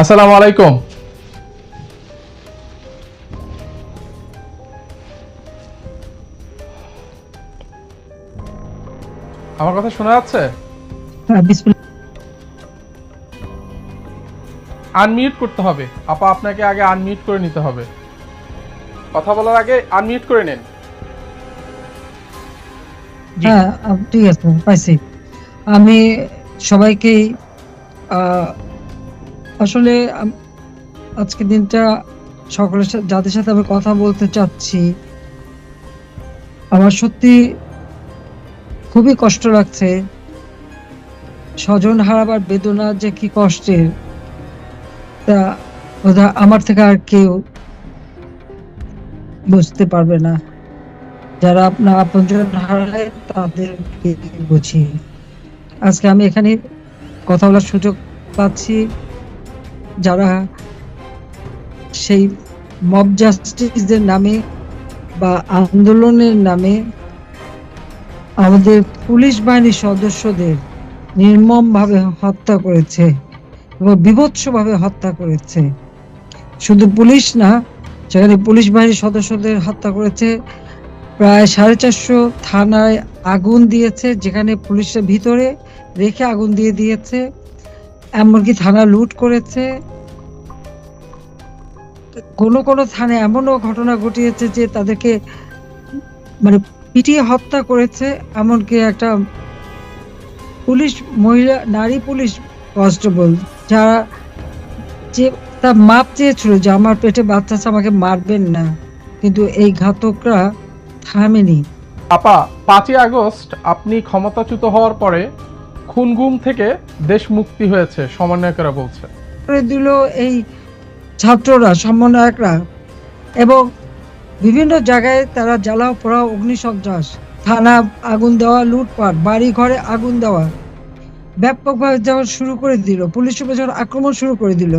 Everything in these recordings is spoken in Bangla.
আসসালামু আলাইকুম। আমার কথা শোনা যাচ্ছে? হ্যাঁ আনমিউট করতে হবে। আপা আপনাকে আগে আনমিউট করে নিতে হবে। কথা বলার আগে আনমিউট করে নেন। হ্যাঁ ঠিক আছে পাইছি। আমি সবাইকে আসলে, আম- আজকে দিনটা সকলের সাথে যাদের সাথে আমি কথা বলতে চাচ্ছি, আমার সত্যি খুবই কষ্ট লাগছে। স্বজন হারাবার বেদনা যে কি কষ্টের, তা বোধহয় আমার থেকে আর কেউ বুঝতে পারবে না। যারা আপনার আপনজন হারায় তাদেরকে বুঝি। আজকে আমি এখানে কথা বলার সুযোগ পাচ্ছি। যারা সেই মব জাস্টিসদের নামে বা আন্দোলনের নামে আমাদের পুলিশ বাহিনীর সদস্যদের নির্মমভাবে হত্যা করেছে এবং বিভৎসভাবে হত্যা করেছে। শুধু পুলিশ না, সেখানে পুলিশ বাহিনীর সদস্যদের হত্যা করেছে। প্রায় সাড়ে চারশো থানায় আগুন দিয়েছে, যেখানে পুলিশের ভিতরে রেখে আগুন দিয়ে দিয়েছে। এমনকি থানা লুট করেছে। কোনো কোনো থানায় এমনও ঘটনা ঘটিয়েছে যে তাদেরকে মানে পিটিয়ে হত্যা করেছে, এমনকি একটা পুলিশ মহিলা, নারী পুলিশ কনস্টেবল, যারা যে তার মাপ চেয়েছিল যে আমার পেটে বাচ্চা আমাকে মারবেন না। কিন্তু এই ঘাতকরা থামেনি। আপা, পাঁচই আগস্ট আপনি ক্ষমতাচ্যুত হওয়ার পরে খুনগুম থেকে দেশ মুক্তি হয়েছে, সমন্বয়করা বলছে। করে দিল এই ছাত্ররা, সমন্বয়করা। এবং বিভিন্ন জায়গায় তারা জ্বালাও পোড়াও অগ্নিসন্ত্রাস থানা আগুন দেওয়া, লুটপাট বাড়ি ঘরে আগুন দেওয়া, ব্যাপকভাবে যাওয়া শুরু করে দিল, পুলিশ উপর আক্রমণ শুরু করে দিল।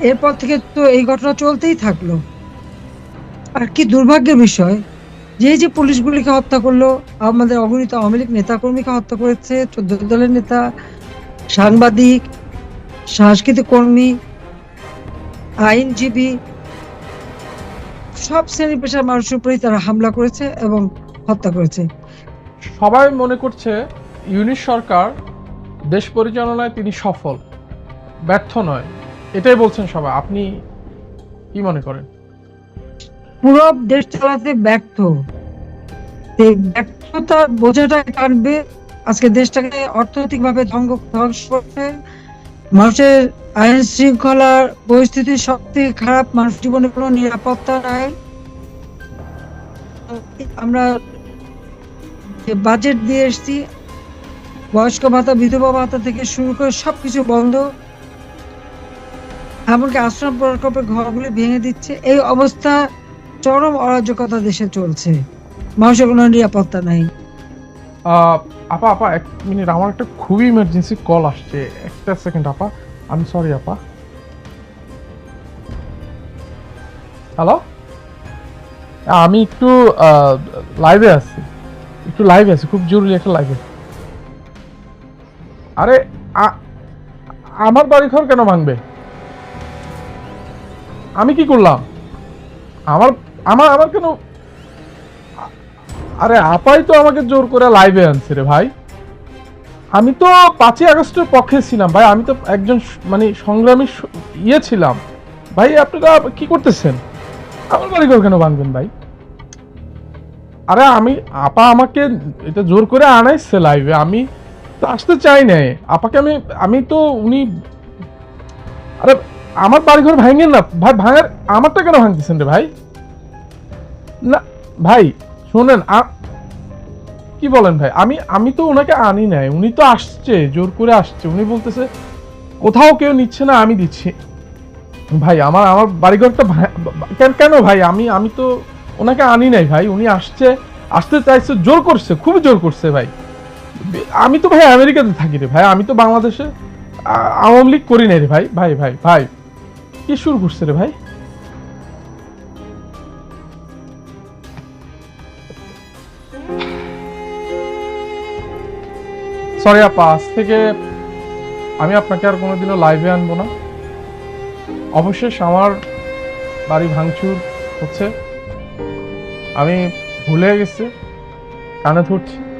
এরপর থেকে তো এই ঘটনা চলতেই থাকল। আর কি দুর্ভাগ্যের বিষয় যে যে পুলিশগুলিকে হত্যা করল, আমাদের অগণিত আওয়ামী লীগ নেতাকর্মীকে হত্যা করেছে, চোদ্দ দলের নেতা, সাংবাদিক, সাংস্কৃতিক কর্মী, আইনজীবী, সব শ্রেণি পেশার মানুষের উপরেই তারা হামলা করেছে এবং হত্যা করেছে। সবাই মনে করছে ইউনিট সরকার দেশ পরিচালনায় তিনি সফল, ব্যর্থ নয়। এটাই বলছেন সবাই। আপনি কি মনে করেন? পুরো দেশ চালাতে ব্যর্থ। এই ব্যর্থতা বোঝাটা কাটবে আজকে দেশটাকে অর্থনৈতিকভাবে ধ্বংস করছে। মানুষের আইন শৃঙ্খলার পরিস্থিতি সব থেকে খারাপ, মানুষ জীবনে কোনো নিরাপত্তা নাই। আমরা যে বাজেট দিয়ে এসেছি, বয়স্ক ভাতা, বিধবা ভাতা থেকে শুরু করে সব কিছু বন্ধ। এমনকি আশ্রম প্রকল্পের ঘরগুলি ভেঙে দিচ্ছে। এই অবস্থা চরম অরাজকতা দেশে চলছে। মানুষের কোনো নিরাপত্তা নাই। আপা আপা, এক মিনিট আমার একটা খুবই ইমার্জেন্সি কল আসছে। একটা সেকেন্ড আপা। আমি সরি আপা। হ্যালো আমি একটু লাইভে আছি। একটু লাইভে আছি, খুব জরুরি একটা লাইভে আরে আমার বাড়ি ঘর কেন ভাঙবে? আমি কি করলাম? আমার আমার আমার কেন আরে আপাই তো আমাকে জোর করে লাইভে আনছে রে ভাই। আমি তো পাঁচই আগস্টের পক্ষে ছিলাম ভাই, আমি তো একজন মানে সংগ্রামী ইয়ে ছিলাম। ভাই, আপনারা কি করতেছেন? আমার বাড়িঘর কেন ভাঙবেন ভাই? আরে আমি, আপা আমাকে এটা জোর করে আনাইছে লাইভে আমি তো আসতে চাই নাই আপাকে আমি আমি তো উনি আরে আমার বাড়িঘর ভাঙেন না। ভাই, ভাঙার আমারটা কেন ভাঙতেছেন রে ভাই? না, ভাই, শোনেন কি বলেন ভাই? আমি আমি তো ওনাকে আনি নাই, উনি তো আসছে, জোর করে আসছে। উনি বলতেছে, কোথাও কেউ নিচ্ছে না, আমি দিচ্ছি। ভাই, আমার আমার বাড়িঘরটা কেন কেন ভাই? আমি আমি তো ওনাকে আনি নাই ভাই, উনি আসছে, আসতে চাইছে, জোর করছে খুব জোর করছে ভাই। আমি তো ভাই আমেরিকাতে থাকি রে ভাই, আমি তো বাংলাদেশে আওয়ামী লীগ করি নাই রে ভাই ভাই ভাই ভাই, কি শুরু করছে রে ভাই? সরি আপা, আজ থেকে আমি আপনাকে আর কোনোদিনও লাইভে আনব না। অবশেষ আমার বাড়ি ভাঙচুর হচ্ছে। আমি ভুলে গেছি, কানে ধরছি।